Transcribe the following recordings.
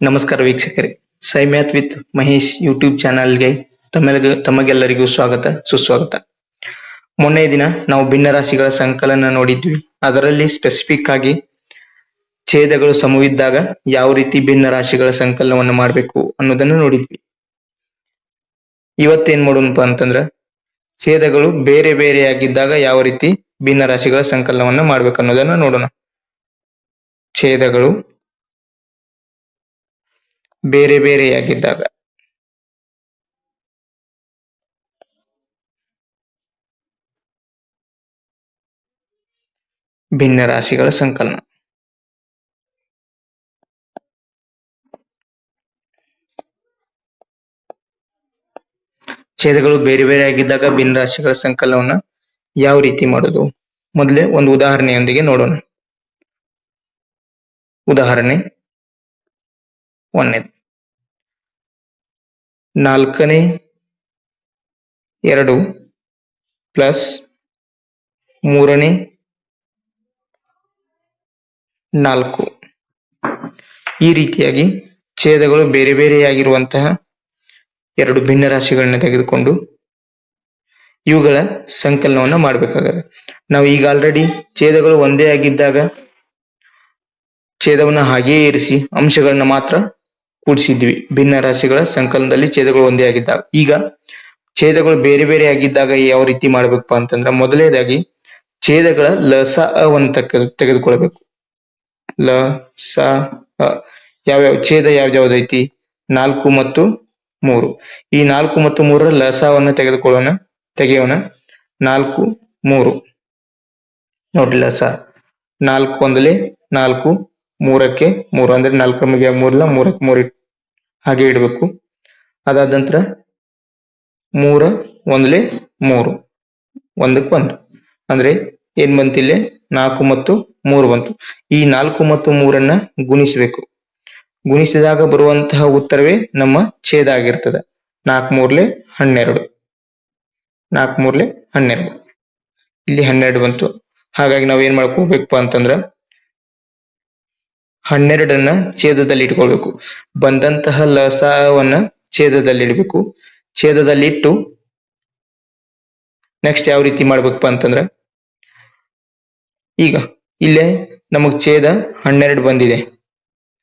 ನಮಸ್ಕಾರ ವೀಕ್ಷಕರೇ. ಸೈಮ್ಯಾತ್ with Mahesh YouTube ಚಾನಲ್ಗೆ ತಮ್ಮೆಲ್ಲರಿಗೂ ತಮಗೆಲ್ಲರಿಗೂ ಸ್ವಾಗತ, ಸುಸ್ವಾಗತ. ಮೊನ್ನೆ ದಿನ ನಾವು ಭಿನ್ನ ರಾಶಿಗಳ ಸಂಕಲನ ನೋಡಿದ್ವಿ. ಅದರಲ್ಲಿ ಸ್ಪೆಸಿಫಿಕ್ ಆಗಿ ಛೇದಗಳು ಸಮವಿದ್ದಾಗ ಯಾವ ರೀತಿ ಭಿನ್ನ ರಾಶಿಗಳ ಸಂಕಲನವನ್ನು ಮಾಡಬೇಕು ಅನ್ನೋದನ್ನು ನೋಡಿದ್ವಿ. ಇವತ್ತೇನ್ ಮಾಡೋಣಪ್ಪ ಅಂತಂದ್ರ ಛೇದಗಳು ಬೇರೆ ಬೇರೆಯಾಗಿದ್ದಾಗ ಯಾವ ರೀತಿ ಭಿನ್ನ ರಾಶಿಗಳ ಸಂಕಲನವನ್ನ ಮಾಡ್ಬೇಕು ಅನ್ನೋದನ್ನ ನೋಡೋಣ. ಛೇದಗಳು ಬೇರೆ ಬೇರೆಯಾಗಿದ್ದಾಗ ಭಿನ್ನ ರಾಶಿಗಳ ಸಂಕಲನ. ಛೇದಗಳು ಬೇರೆ ಬೇರೆ ಆಗಿದ್ದಾಗ ಭಿನ್ನ ರಾಶಿಗಳ ಸಂಕಲನವನ್ನ ಯಾವ ರೀತಿ ಮಾಡೋದು? ಮೊದಲೇ ಒಂದು ಉದಾಹರಣೆಯೊಂದಿಗೆ ನೋಡೋಣ. ಉದಾಹರಣೆ ಒಂದನೇದು ನಾಲ್ಕನೇ, ಎರಡು ಪ್ಲಸ್ ಮೂರನೇ, ನಾಲ್ಕು. ಈ ರೀತಿಯಾಗಿ ಛೇದಗಳು ಬೇರೆ ಬೇರೆಯಾಗಿರುವಂತಹ ಎರಡು ಭಿನ್ನ ರಾಶಿಗಳನ್ನ ತೆಗೆದುಕೊಂಡು ಇವುಗಳ ಸಂಕಲನವನ್ನ ಮಾಡಬೇಕಾಗತ್ತೆ. ನಾವು ಈಗ ಆಲ್ರೆಡಿ ಛೇದಗಳು ಒಂದೇ ಆಗಿದ್ದಾಗ ಛೇದವನ್ನ ಹಾಗೆಯೇ ಇರಿಸಿ ಅಂಶಗಳನ್ನ ಮಾತ್ರ ಕೂಡಿಸಿದ್ವಿ. ಭಿನ್ನ ರಾಶಿಗಳ ಸಂಕಲನದಲ್ಲಿ ಛೇದಗಳು ಒಂದೇ ಆಗಿದ್ದಾಗ ಈಗ ಛೇದಗಳು ಬೇರೆ ಬೇರೆ ಆಗಿದ್ದಾಗ ಯಾವ ರೀತಿ ಮಾಡ್ಬೇಕಪ್ಪ ಅಂತಂದ್ರ ಮೊದಲನೇದಾಗಿ ಛೇದಗಳ ಲಸ ಅವನ್ನು ತೆಗೆದು ತೆಗೆದುಕೊಳ್ಬೇಕು ಲ ಸ ಅ ಯಾವ್ಯಾವ ಛೇದ ಯಾವ್ದಾವ್ದೈತಿ ನಾಲ್ಕು ಮತ್ತು ಮೂರು. ಈ ನಾಲ್ಕು ಮತ್ತು ಮೂರರ ಲಸವನ್ನು ತೆಗೆದುಕೊಳ್ಳೋಣ, ತೆಗೆಯೋಣ. ನಾಲ್ಕು, ಮೂರು. ನೋಡ್ರಿ ಲಸ. ನಾಲ್ಕು ಒಂದಲೆ ನಾಲ್ಕು ಮೂರಕ್ಕೆ ಮೂರು, ಅಂದ್ರೆ ನಾಲ್ಕರ ಮಗೆ ಮೂರಲ್ಲ, ಮೂರಕ್ಕೆ ಮೂರು ಹಾಗೆ ಇಡಬೇಕು. ಅದಾದ ನಂತರ ಮೂರ, ಒಂದ್ಲೆ ಮೂರು, ಒಂದಕ್ಕೆ ಒಂದು. ಅಂದ್ರೆ ಏನ್ ಬಂತಿಲ್ಲೆ ನಾಲ್ಕು ಮತ್ತು ಮೂರು ಬಂತು. ಈ ನಾಲ್ಕು ಮತ್ತು ಮೂರನ್ನ ಗುಣಿಸಬೇಕು. ಗುಣಿಸಿದಾಗ ಬರುವಂತಹ ಉತ್ತರವೇ ನಮ್ಮ ಛೇದ ಆಗಿರ್ತದೆ. ನಾಲ್ಕು ಮೂರ್ಲೆ ಹನ್ನೆರಡು. ನಾಲ್ಕು ಮೂರ್ಲೆ ಹನ್ನೆರಡು. ಇಲ್ಲಿ ಹನ್ನೆರಡು ಬಂತು. ಹಾಗಾಗಿ ನಾವು ಏನ್ ಮಾಡ್ಕೋಬೇಕಪ್ಪ ಅಂತಂದ್ರ ಹನ್ನೆರಡನ್ನ ಛೇದದಲ್ಲಿ ಇಟ್ಕೊಳ್ಬೇಕು ಬಂದಂತಹ ಲಸವನ್ನ ಛೇದದಲ್ಲಿ ಇಡಬೇಕು ಛೇದದಲ್ಲಿ ಇಟ್ಟು ನೆಕ್ಸ್ಟ್ ಯಾವ ರೀತಿ ಮಾಡ್ಬೇಕಪ್ಪ ಅಂತಂದ್ರ, ಈಗ ಇಲ್ಲೇ ನಮಗ್ ಛೇದ ಹನ್ನೆರಡು ಬಂದಿದೆ.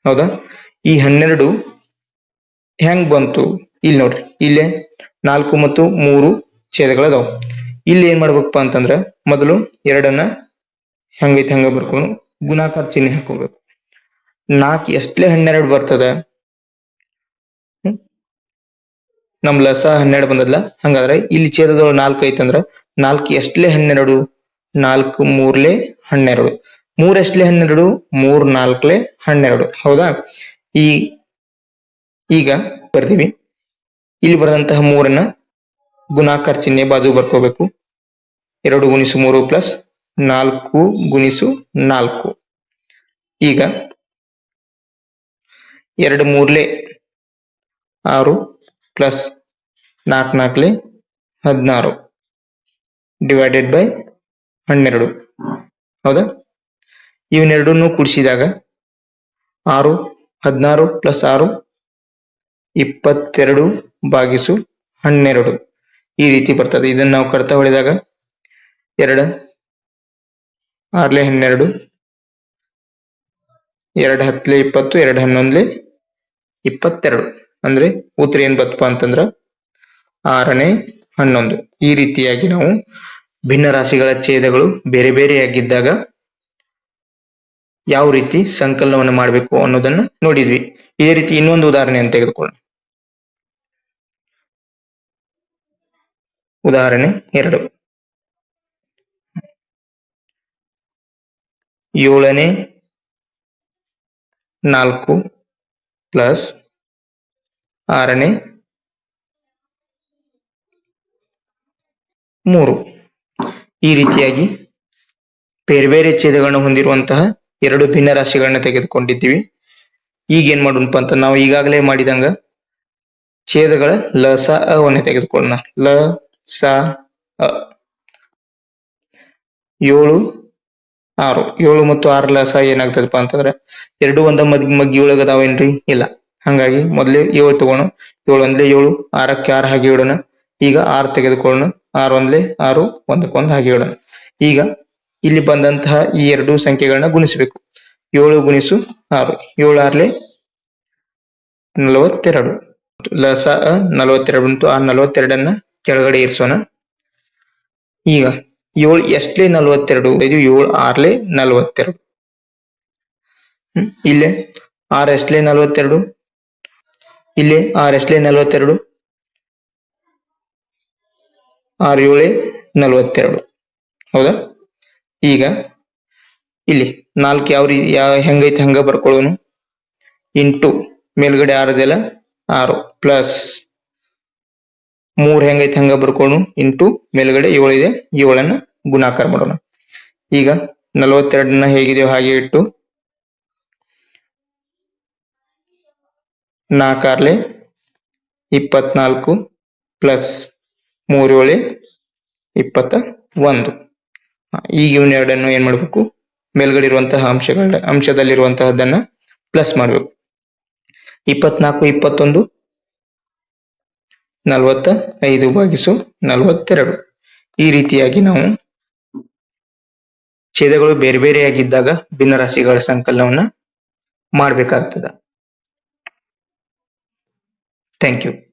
ಹೌದಾ? ಈ ಹನ್ನೆರಡು ಹೆಂಗ್ ಬಂತು? ಇಲ್ಲಿ ನೋಡ್ರಿ, ಇಲ್ಲೇ ನಾಲ್ಕು ಮತ್ತು ಮೂರು ಛೇದಗಳದಾವ್. ಇಲ್ಲಿ ಏನ್ ಮಾಡ್ಬೇಕಪ್ಪ ಅಂತಂದ್ರ, ಮೊದಲು ಎರಡನ್ನ ಹೆಂಗೈತೆ ಹೆಂಗ ಬರ್ಕೊಂಡು ಗುಣಾಕಾರ ಚಿಹ್ನೆ ಹಾಕೋಬೇಕು ನಾಲ್ಕು ಎಷ್ಟಲೆ ಹನ್ನೆರಡು ಬರ್ತದ. ನಮ್ ಲಸ ಹನ್ನೆರಡು ಬಂದದ್ಲ? ಹಂಗಾದ್ರೆ ಇಲ್ಲಿ ಛೇದದೊಳಗೆ ನಾಲ್ಕು ಐತಂದ್ರ ನಾಲ್ಕು ಎಷ್ಟಲೇ ಹನ್ನೆರಡು? ನಾಲ್ಕು ಮೂರ್ಲೆ ಹನ್ನೆರಡು. ಮೂರ್ ಎಷ್ಟಲೇ ಹನ್ನೆರಡು? ಮೂರ್ ನಾಲ್ಕಲೆ ಹನ್ನೆರಡು. ಹೌದಾ? ಈ, ಈಗ ಬರ್ತೀವಿ. ಇಲ್ಲಿ ಬರೆದಂತಹ ಮೂರನ್ನ ಗುಣಾಕಾರ ಚಿಹ್ನೆ ಬಾಜು ಬರ್ಕೋಬೇಕು. ಎರಡು ಗುಣಿಸು ಮೂರು ಪ್ಲಸ್ ನಾಲ್ಕು ಗುಣಿಸು ನಾಲ್ಕು. ಈಗ ಎರಡು ಮೂರ್ಲೆ ಆರು ಪ್ಲಸ್ ನಾಲ್ಕು ನಾಲ್ಕಲೆ ಹದಿನಾರು ಡಿವೈಡೆಡ್ ಬೈ ಹನ್ನೆರಡು. ಹೌದಾ? ಇವನ್ನೆರಡನ್ನು ಕೂಡಿಸಿದಾಗ ಆರು, ಹದಿನಾರು ಪ್ಲಸ್ ಆರು ಇಪ್ಪತ್ತೆರಡು ಬಾಗಿಸು ಹನ್ನೆರಡು. ಈ ರೀತಿ ಬರ್ತದೆ. ಇದನ್ನು ನಾವು ಕಡ್ತಾ ಹೊಡೆದಾಗ ಎರಡು, ಆರ್ಲೆ ಹನ್ನೆರಡು ಎರಡು ಹತ್ಲೆ ಇಪ್ಪತ್ತು, ಎರಡು ಹನ್ನೊಂದ್ಲೆ ಇಪ್ಪತ್ತೆರಡು. ಅಂದ್ರೆ ಉತ್ತರ ಏನ್ ಬತ್ತಪ್ಪ ಅಂತಂದ್ರ ಆರನೇ ಹನ್ನೊಂದು. ಈ ರೀತಿಯಾಗಿ ನಾವು ಭಿನ್ನ ರಾಶಿಗಳ ಛೇದಗಳು ಬೇರೆ ಬೇರೆಯಾಗಿದ್ದಾಗ ಯಾವ ರೀತಿ ಸಂಕಲನವನ್ನು ಮಾಡಬೇಕು ಅನ್ನೋದನ್ನ ನೋಡಿದ್ವಿ. ಇದೇ ರೀತಿ ಇನ್ನೊಂದು ಉದಾಹರಣೆಯನ್ನು ತೆಗೆದುಕೊಳ್ಳೋಣ. ಉದಾಹರಣೆ ಎರಡು. ಏಳನೇ ನಾಲ್ಕು ಪ್ಲಸ್ ಆರನೇ ಮೂರು. ಈ ರೀತಿಯಾಗಿ ಬೇರೆ ಬೇರೆ ಛೇದಗಳನ್ನು ಹೊಂದಿರುವಂತಹ ಎರಡು ಭಿನ್ನ ರಾಶಿಗಳನ್ನ ತೆಗೆದುಕೊಂಡಿದ್ದೀವಿ. ಈಗ ಏನ್ ಮಾಡೋಣಪ್ಪ ಅಂತ ನಾವು ಈಗಾಗಲೇ ಮಾಡಿದಂಗ ಛೇದಗಳ ಲ, ಸ ಅವನ್ನೇ ತೆಗೆದುಕೊಳ್ಳೋಣ. ಲ, ಸ, ಅ. ಏಳು ಆರು, ಏಳು ಮತ್ತು ಆರಲ ಲಸ ಏನಾಗ್ತದಪ್ಪ ಅಂತಂದ್ರೆ ಎರಡು ಒಂದ ಮಗ್ ಮಗ್ಗಿ ಒಳಗ ಅದಾವೇನ್ರಿ ಇಲ್ಲ. ಹಂಗಾಗಿ ಮೊದ್ಲೇ ಏಳು ತಗೋಣ. ಏಳು ಒಂದ್ಲೆ ಏಳು, ಆರಕ್ಕೆ ಆರು ಹಾಗೆ ಇಡೋಣ. ಈಗ ಆರು ತೆಗೆದುಕೊಳ್ಳೋಣ. ಆರು ಒಂದ್ಲೆ ಆರು ಒಂದಕ್ಕೊಂದು ಹಾಗೆ ಇಡೋಣ. ಈಗ ಇಲ್ಲಿ ಬಂದಂತಹ ಈ ಎರಡು ಸಂಖ್ಯೆಗಳನ್ನ ಗುಣಿಸಬೇಕು. ಏಳು ಗುಣಿಸು ಆರು. ಏಳು ಆರ್ಲೆ ನಲವತ್ತೆರಡು. ಲಸ ನಲವತ್ತೆರಡು ಬಂತು ಆ ನಲವತ್ತೆರಡನ್ನ ಕೆಳಗಡೆ ಇರಿಸೋಣ ಈಗ ಏಳು ಎಷ್ಟಲೇ ನಲ್ವತ್ತೆರಡು? ಇದು ಏಳು ಆರ್ಲೆ ನಲ್ವತ್ತೆರಡು. ಇಲ್ಲೇ ಆರ್ ಎಷ್ಟಲೇ ನಲ್ವತ್ತೆರಡು? ಇಲ್ಲಿ ಆರ್ ಎಷ್ಟಲೇ ನಲ್ವತ್ತೆರಡು? ಆರ್ ಏಳೆ ನಲ್ವತ್ತೆರಡು. ಹೌದಾ? ಈಗ ಇಲ್ಲಿ ನಾಲ್ಕು ಯಾವ ರೀ ಯಾವ ಹೆಂಗೈತೆ ಹಂಗ ಬರ್ಕೊಳ್ಳೋನು? ಇಂಟು ಮೇಲ್ಗಡೆ ಆರದೆಲ್ಲ? ಆರು. ಪ್ಲಸ್ ಮೂರ್ ಹೆಂಗೈತೆ ಹಂಗ ಬರ್ಕೊಂಡು ಇಂಟು ಮೇಲ್ಗಡೆ ಏಳಿದೆ ಏಳನ್ನ ಗುಣಾಕಾರ ಮಾಡೋಣ. ಈಗ ನಲವತ್ತೆರಡನ್ನ ಹೇಗಿದೆಯೋ ಹಾಗೆ ಇಟ್ಟು ನಾಲ್ಕಾರ್ಲೆ ಇಪ್ಪತ್ನಾಲ್ಕು ಪ್ಲಸ್ ಮೂರು ಏಳೆ ಇಪ್ಪತ್ತ ಒಂದು. ಈಗ ಎರಡನ್ನು ಏನ್ ಮಾಡ್ಬೇಕು? ಮೇಲ್ಗಡೆ ಇರುವಂತಹ ಅಂಶಗಳ ಅಂಶದಲ್ಲಿರುವಂತಹದ್ದನ್ನ ಪ್ಲಸ್ ಮಾಡ್ಬೇಕು. ಇಪ್ಪತ್ನಾಲ್ಕು, ಇಪ್ಪತ್ತೊಂದು ನಲವತ್ತ ಐದು ಭಾಗಿಸು ನಲವತ್ತೆರಡು. ಈ ರೀತಿಯಾಗಿ ನಾವು ಛೇದಗಳು ಬೇರೆ ಬೇರೆಯಾಗಿದ್ದಾಗ ಭಿನ್ನರಾಶಿಗಳ ಸಂಕಲನವನ್ನ ಮಾಡ್ಬೇಕಾಗ್ತದ. Thank you